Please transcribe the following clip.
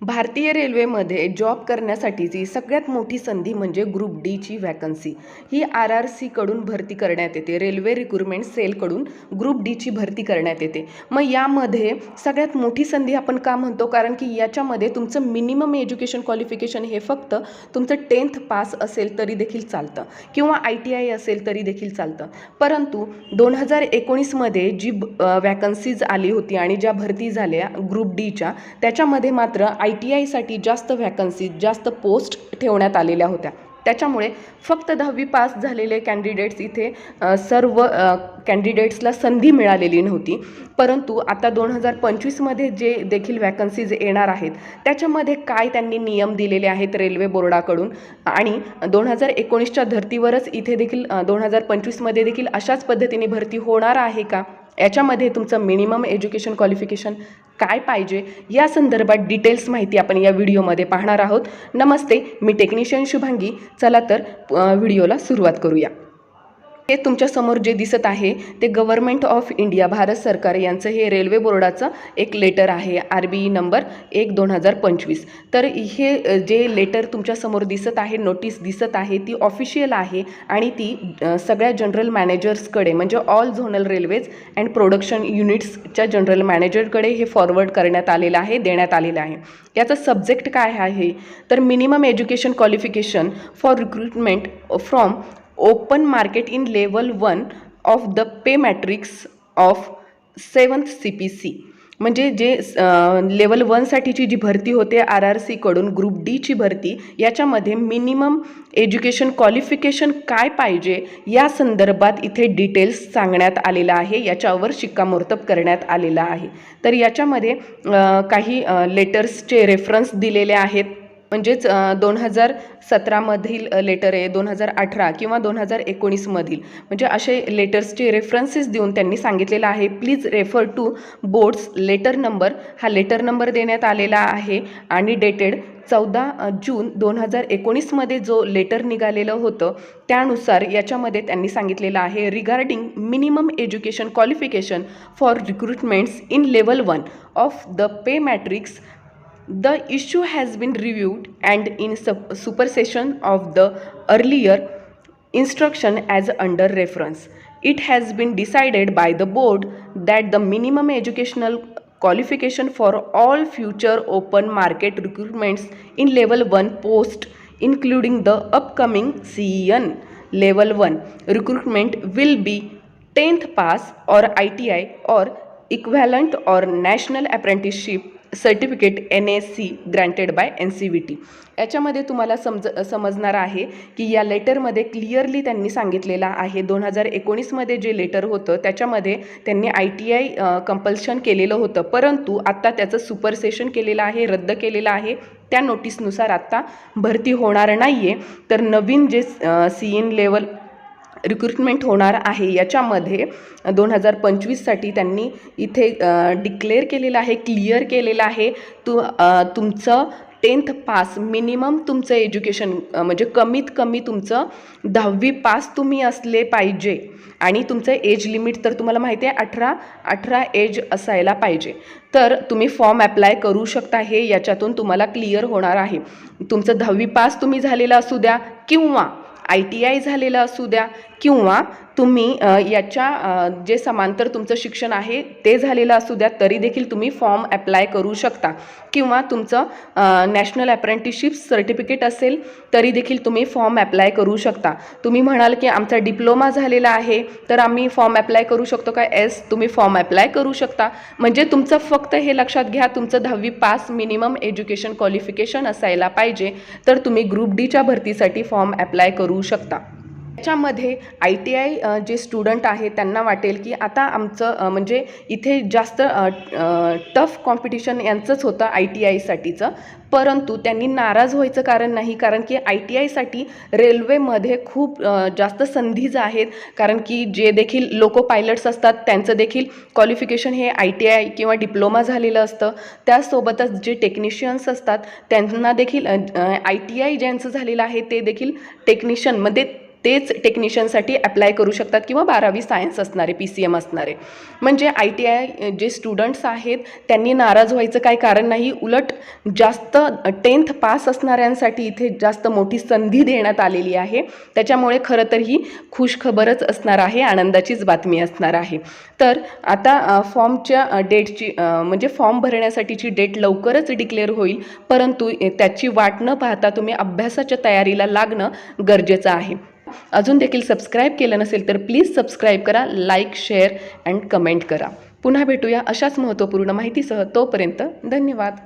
भारतीय रेल्वेमध्ये जॉब करण्यासाठीची सगळ्यात मोठी संधी म्हणजे ग्रुप डीची वॅकन्सी ही आर आर सीकडून भरती करण्यात येते. रेल्वे रिक्रुटमेंट सेलकडून ग्रुप डीची भरती करण्यात येते. मग यामध्ये सगळ्यात मोठी संधी आपण का म्हणतो? कारण की याच्यामध्ये तुमचं मिनिमम एज्युकेशन क्वालिफिकेशन हे फक्त तुमचं टेन्थ पास असेल तरी देखील चालतं. किंवा आय टी आय असेल तरी देखील चालतं. परंतु दोन हजार एकोणीसमध्ये जी वॅकन्सीज आली होती आणि ज्या भरती झाल्या ग्रुप डीच्या त्याच्यामध्ये मात्र आय टी आयसाठी जास्त व्हॅकन्सी जास्त पोस्ट ठेवण्यात आलेल्या होत्या. त्याच्यामुळे फक्त दहावी पास झालेले कॅन्डिडेट्स इथे सर्व कॅन्डिडेट्सला संधी मिळालेली नव्हती. परंतु आता दोन हजार पंचवीसमध्ये जे देखील वॅकन्सीज येणार आहेत त्याच्यामध्ये काय त्यांनी नियम दिलेले आहेत रेल्वे बोर्डाकडून? आणि दोन हजार एकोणीसच्या धर्तीवरच इथे देखील दोन हजार पंचवीसमध्ये देखील अशाच पद्धतीने भरती होणार आहे का? याच्यामध्ये तुमचं मिनिमम एज्युकेशन क्वालिफिकेशन काय पाहिजे? या संदर्भात डिटेल्स माहिती आपण या व्हिडिओमध्ये पाहणार आहोत. नमस्ते मी टेक्निशियन शुभांगी. चला तर व्हिडिओला सुरुवात करूया. हे तुमच्यासमोर जे दिसत आहे ते गव्हर्मेंट ऑफ इंडिया भारत सरकार यांचं हे रेल्वे बोर्डाचं एक लेटर आहे आर बी ई नंबर एक दोन हजार पंचवीस. तर हे जे लेटर तुमच्यासमोर दिसत आहे नोटीस दिसत आहे ती ऑफिशियल आहे आणि ती सगळ्या जनरल मॅनेजर्सकडे म्हणजे all zonal railways and production युनिट्सच्या जनरल मॅनेजरकडे हे फॉरवर्ड करण्यात आलेलं आहे देण्यात आलेलं आहे. याचं सब्जेक्ट काय आहे? तर minimum education qualification for recruitment from open market in level one of the pay matrix of seventh C P C म्हणजे जे लेवल वनसाठीची जी भरती होते आर आर सीकडून ग्रुप डीची भरती याच्यामध्ये मिनिमम एज्युकेशन क्वालिफिकेशन काय पाहिजे या संदर्भात इथे डिटेल्स सांगण्यात आलेलं आहे याच्यावर शिक्कामोर्तब करण्यात आलेलं आहे. तर याच्यामध्ये काही लेटर्सचे रेफरन्स दिलेले आहेत. म्हणजेच दोन हजार सतरामधील लेटर आहे दोन हजार अठरा किंवा दोन हजार एकोणीसमधील म्हणजे असे लेटर्सचे रेफरन्सेस देऊन त्यांनी सांगितलेलं आहे. Please refer to boards letter number हा लेटर नंबर देण्यात आलेला आहे आणि डेटेड चौदा जून दोन हजार एकोणीसमध्ये जो लेटर निघालेलं होतं त्यानुसार याच्यामध्ये त्यांनी सांगितलेलं आहे regarding minimum education qualification for recruitments in level one of the pay matrix The issue has been reviewed and in sup- supersession of the earlier instruction as under reference. It has been decided by the board that the minimum educational qualification for all future open market recruitments in level 1 post including the upcoming CEN level 1 recruitment will be 10th pass or ITI or equivalent or national apprenticeship certificate N S C granted by N C V T याच्यामध्ये तुम्हाला समज समजणार आहे की या लेटरमध्ये clearly त्यांनी सांगितलेलं आहे. दोन हजार एकोणीसमध्ये जे लेटर होतं त्याच्यामध्ये त्यांनी आय टी आय कंपल्शन केलेलं होतं. परंतु आत्ता त्याचं सुपरसेशन केलेलं आहे रद्द केलेलं आहे. त्या नोटीसनुसार आत्ता भरती होणार नाही आहे तर नवीन जे सी इन लेवल रिक्रुटमेंट होणार आहे. याच्यामध्ये दोन हजार पंचवीससाठी त्यांनी इथे डिक्लेअर केलेलं आहे क्लिअर केलेलं आहे. तु तुमचं टेन्थ पास मिनिमम तुमचं एज्युकेशन म्हणजे कमीत कमी तुमचं दहावी पास तुम्ही असले पाहिजे. आणि तुमचं एज लिमिट तर तुम्हाला माहिती आहे अठरा अठरा एज असायला पाहिजे. तर तुम्ही फॉर्म अप्लाय करू शकता हे याच्यातून तुम्हाला क्लिअर होणार आहे. तुमचं दहावी पास तुम्ही झालेलं असू द्या किंवा आय टी आय झालेलं असू द्या किंवा तुम्ही याच्या जे समांतर तुमचं शिक्षण आहे ते झालेलं असू द्या तरी देखील तुम्ही फॉर्म ॲप्लाय करू शकता. किंवा तुमचं नॅशनल अप्रेंटिसशिप सर्टिफिकेट असेल तरी देखील तुम्ही फॉर्म ॲप्लाय करू शकता. तुम्ही म्हणाल की आमचा डिप्लोमा झालेला आहे तर आम्ही फॉर्म ॲप्लाय करू शकतो का? एस तुम्ही फॉर्म ॲप्लाय करू शकता. म्हणजे तुमचं फक्त हे लक्षात घ्या तुमचं दहावी पास मिनिमम एज्युकेशन क्वालिफिकेशन असायला पाहिजे तर तुम्ही ग्रुप डीच्या भरतीसाठी फॉर्म ॲप्लाय करू शकता. त्याच्यामध्ये आय टी आय जे स्टुडंट आहे त्यांना वाटेल की आता आमचं म्हणजे इथे जास्त टफ कॉम्पिटिशन यांचंच होतं आय टी आयसाठीचं परंतु त्यांनी नाराज व्हायचं कारण नाही कारण की आय टी आयसाठी रेल्वेमध्ये खूप जास्त संधीज आहेत. कारण की जे देखील लोको पायलट्स असतात त्यांचं देखील क्वालिफिकेशन हे आय टी आय किंवा डिप्लोमा झालेलं असतं. त्यासोबतच जे टेक्निशियन्स असतात त्यांना देखील आय टी आय ज्यांचं झालेलं आहे ते देखील टेक्निशियनमध्ये म्हणजे तेच टेक्निशियनसाठी अप्लाय करू शकतात किंवा बारावी सायन्स असणारे पी सी एम असणारे. म्हणजे आय टी आय जे स्टुडंट्स आहेत त्यांनी नाराज व्हायचं काही कारण नाही. उलट जास्त टेन्थ पास असणाऱ्यांसाठी इथे जास्त मोठी संधी देण्यात आलेली आहे. त्याच्यामुळे खरं तर ही खुशखबरच असणार आहे आनंदाचीच बातमी असणार आहे. तर आता फॉर्मच्या डेटची म्हणजे फॉर्म भरण्यासाठीची डेट लवकरच डिक्लेअर होईल. परंतु त्याची वाट न पाहता तुम्ही अभ्यासाच्या तयारीला लागणं गरजेचं आहे. अजून देखील सबस्क्राईब केलं नसेल तर प्लीज सबस्क्राईब करा लाईक शेअर अँड कमेंट करा. पुन्हा भेटूया अशाच महत्त्वपूर्ण माहितीसह तोपर्यंत धन्यवाद.